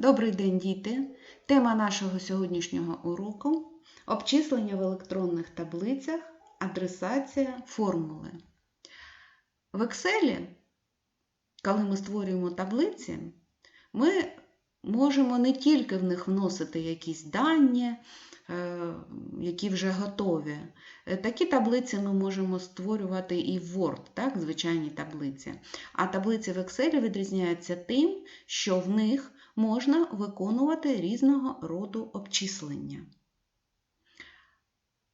Добрий день, діти! Тема нашого сьогоднішнього уроку обчислення в електронних таблицях, адресація формули. В Excel, коли ми створюємо таблиці, ми можемо не тільки в них вносити якісь дані, е, які вже готові. Е, Такі таблиці ми можемо створювати і в Word, так, звичайні таблиці. А таблиці в Excel відрізняються тим, що в них можна виконувати різного роду обчислення.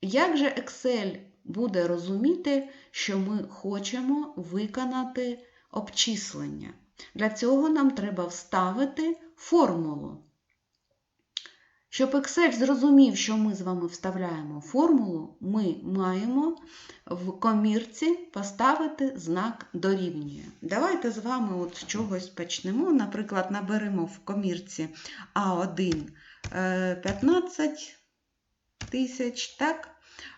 Як же Excel буде розуміти, що ми хочемо виконати обчислення? Для цього нам треба вставити формулу. Щоб Excel зрозумів, що ми з вами вставляємо формулу, ми маємо в комірці поставити знак дорівнює. Давайте з вами от з чогось почнемо. Наприклад, наберемо в комірці А1 е, 15 тисяч, так?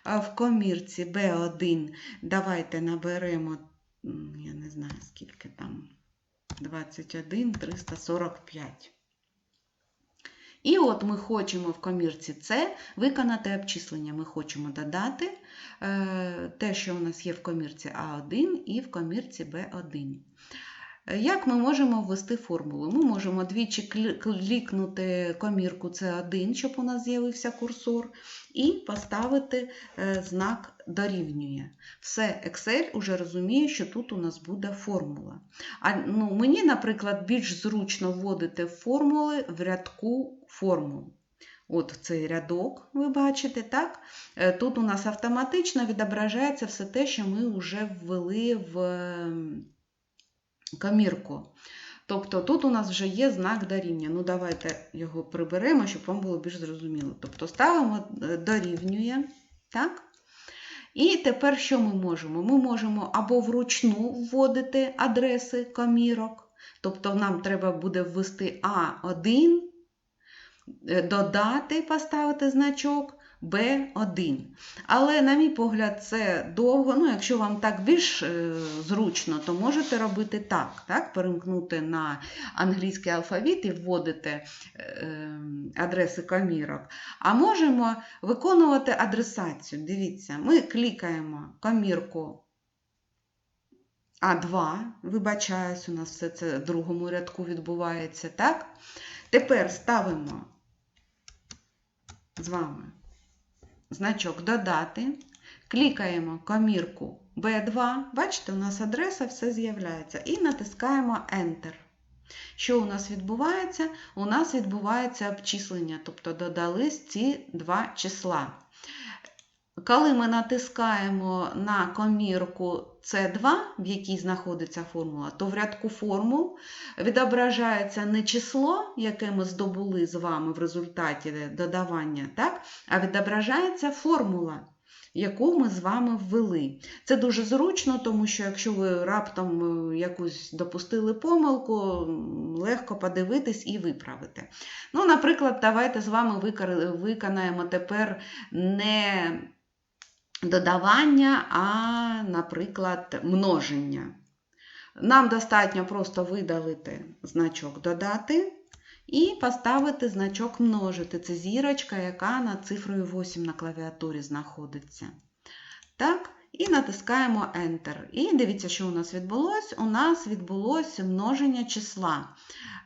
А в комірці Б1 давайте наберемо, я не знаю, скільки там, 21 345. І от ми хочемо в комірці С виконати обчислення. Ми хочемо додати е, те, що у нас є в комірці А1 і в комірці Б1. Як ми можемо ввести формулу? Ми можемо двічі клікнути комірку С1, щоб у нас з'явився курсор, і поставити е, знак дорівнює. Все, Excel уже розуміє, що тут у нас буде формула. А ну, мені, наприклад, більш зручно вводити формули в рядку формул. От цей рядок, ви бачите, так? Е, Тут у нас автоматично відображається все те, що ми вже ввели в комірку. Тобто тут у нас вже є знак дорівнює. Ну, давайте його приберемо, щоб вам було більш зрозуміло. Тобто ставимо е, дорівнює, так? І тепер що ми можемо? Ми можемо або вручну вводити адреси комірок, тобто нам треба буде ввести А1, е, додати, поставити значок B1. Але, на мій погляд, це довго. Ну, якщо вам так більш е, зручно, то можете робити так, так? перемкнути на англійський алфавіт і вводити е, адреси комірок. А можемо виконувати адресацію. Дивіться, ми клікаємо комірку А2, вибачаюсь, у нас все це в другому рядку відбувається, так? Тепер ставимо з вами значок додати, клікаємо комірку B2, бачите, у нас адреса, все з'являється, і натискаємо Enter. Що у нас відбувається? У нас відбувається обчислення, тобто додались ці два числа. Коли ми натискаємо на комірку С2, в якій знаходиться формула, то в рядку формул відображається не число, яке ми здобули з вами в результаті додавання, так? а відображається формула, яку ми з вами ввели. Це дуже зручно, тому що якщо ви раптом е, якусь допустили помилку, легко подивитись і виправити. Ну, наприклад, давайте з вами виконаємо тепер не додавання, а, наприклад, множення. Нам достатньо просто видалити значок додати і поставити значок множити. Це зірочка, яка над цифрою 8 на клавіатурі знаходиться. Так, і натискаємо Enter. І дивіться, що у нас відбулося. У нас відбулося множення числа.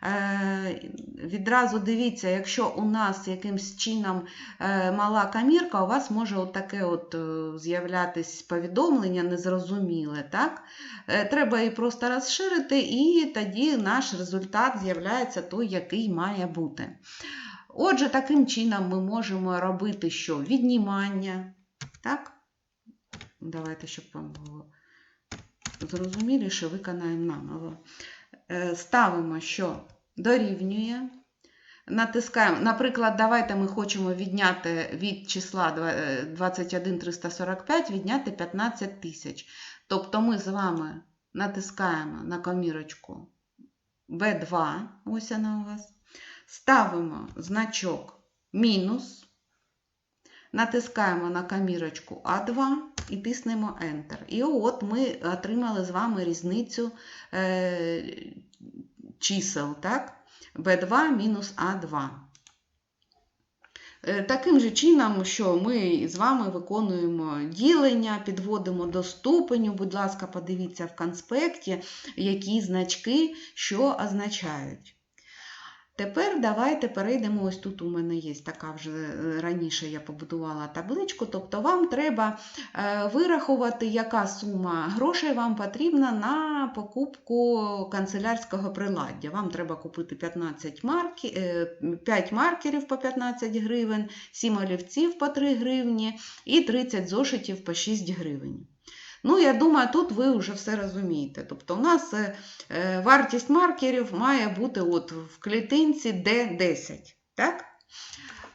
Е, відразу дивіться, якщо у нас якимсь чином е, мала камірка, у вас може от таке от е, з'являтись повідомлення незрозуміле. Так? Е, треба її просто розширити, і тоді наш результат з'являється той, який має бути. Отже, таким чином ми можемо робити що? Віднімання. Так? Давайте, щоб вам було зрозуміліше, виконаємо наново. Е, Ставимо, що дорівнює. Натискаємо, наприклад, давайте ми хочемо відняти від числа е, 21345, відняти 15 тисяч. Тобто ми з вами натискаємо на комірочку B2, ось вона у вас, ставимо значок мінус, натискаємо на комірочку А2 і тиснемо Enter. І от ми отримали з вами різницю е, чисел. так? b2 мінус А2. Е, Таким же чином, що ми з вами виконуємо ділення, підводимо до ступеню. Будь ласка, подивіться в конспекті, які значки що означають. Тепер давайте перейдемо. Ось тут у мене є така вже е, раніше я побудувала табличку. Тобто вам треба е, вирахувати, яка сума грошей вам потрібна на покупку канцелярського приладдя. Вам треба купити 15 марки, е, 5 маркерів по 15 гривень, 7 олівців по 3 гривні і 30 зошитів по 6 гривень. Ну, я думаю, тут ви вже все розумієте. Тобто, у нас е, е, вартість маркерів має бути от в клітинці D10. Так?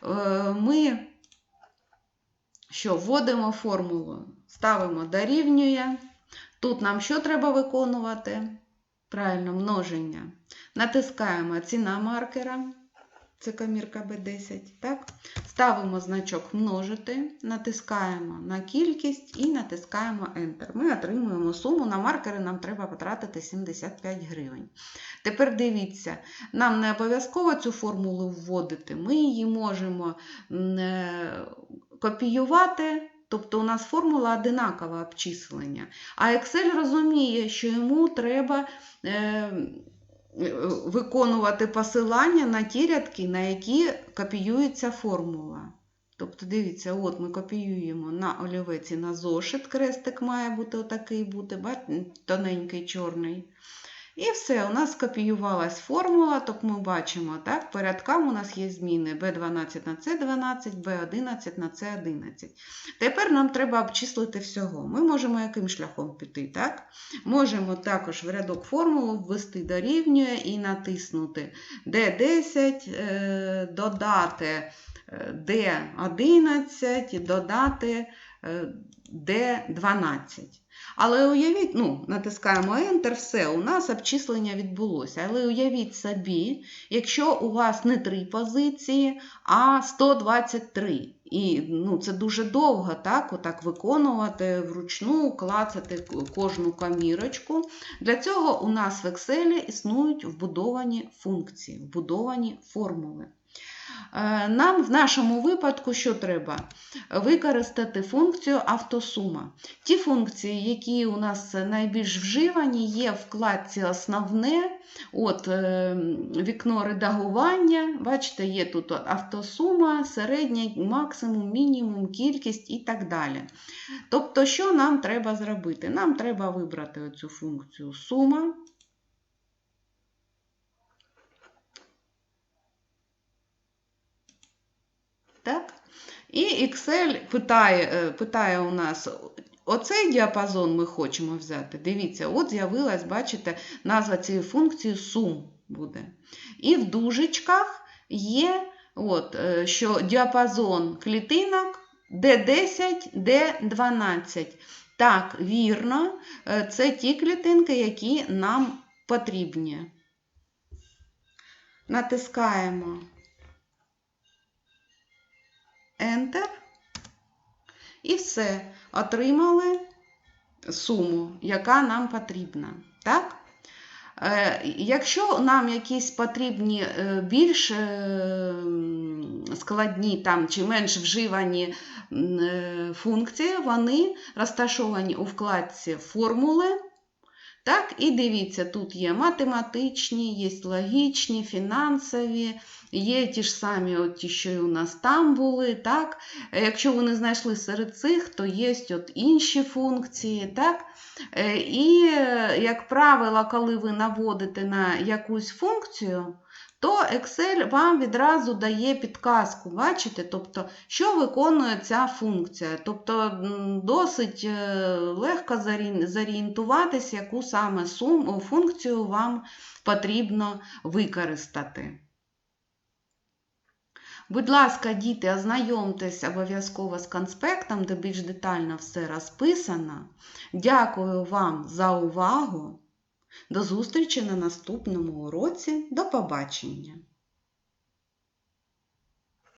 Е, Ми що, вводимо формулу, ставимо дорівнює. Тут нам що треба виконувати? Правильно, множення. Натискаємо ціна маркера. Це комірка B10. Так? Ставимо значок множити, натискаємо на кількість і натискаємо Enter. Ми отримуємо суму. На маркери нам треба потратити 75 гривень. Тепер дивіться, нам не обов'язково цю формулу вводити, ми її можемо е, копіювати. Тобто у нас формула одинакова обчислення. А Excel розуміє, що йому треба е, виконувати посилання на ті рядки, на які копіюється формула. Тобто, дивіться, от ми копіюємо на олівець і на зошит, крестик має бути отакий бути, бачите, тоненький чорний. І все, у нас скопіювалась формула, тобто ми бачимо, так, по рядкам у нас є зміни B12 на C12, B11 на C11. Тепер нам треба обчислити всього. Ми можемо яким шляхом піти? так? Можемо також в рядок формулу ввести дорівнює і натиснути D10, е, додати е, D11, додати е, D12. Але уявіть, ну, натискаємо Enter, все, у нас обчислення відбулося. Але уявіть собі, якщо у вас не три позиції, а 123. І ну, це дуже довго так, отак виконувати вручну, клацати кожну комірочку. Для цього у нас в Excel існують вбудовані функції, вбудовані формули. Е, нам в нашому випадку що треба? Використати функцію автосума. Ті функції, які у нас найбільш вживані, є в вкладці Основне, от е, вікно редагування. Бачите, є тут автосума, середня, максимум, мінімум, кількість і так далі. Тобто, що нам треба зробити? Нам треба вибрати оцю функцію сума. Так? І Excel питає, е, питає у нас, оцей діапазон ми хочемо взяти. Дивіться, от з'явилась, бачите, назва цієї функції сум буде. І в дужечках є, от, е, що діапазон клітинок D10, D12. Так, вірно, е, це ті клітинки, які нам потрібні. Натискаємо Enter. І все. Отримали суму, яка нам потрібна. Так? Е, Якщо нам якісь потрібні е, більш е, складні там, чи менш вживані функції, вони розташовані у вкладці формули. Так, І дивіться, тут є математичні, є логічні, фінансові, є ті ж самі, от ті, що і у нас там були. так. Якщо ви не знайшли серед цих, то є от інші функції. так. І, як правило, коли ви наводите на якусь функцію, то Excel вам відразу дає підказку, бачите? Тобто, що виконує ця функція. Тобто, досить е, легко зорієнтуватись, яку саме сум, функцію вам потрібно використати. Будь ласка, діти, ознайомтесь обов'язково з конспектом, де більш детально все розписано. Дякую вам за увагу! До зустрічі на наступному уроці. До побачення!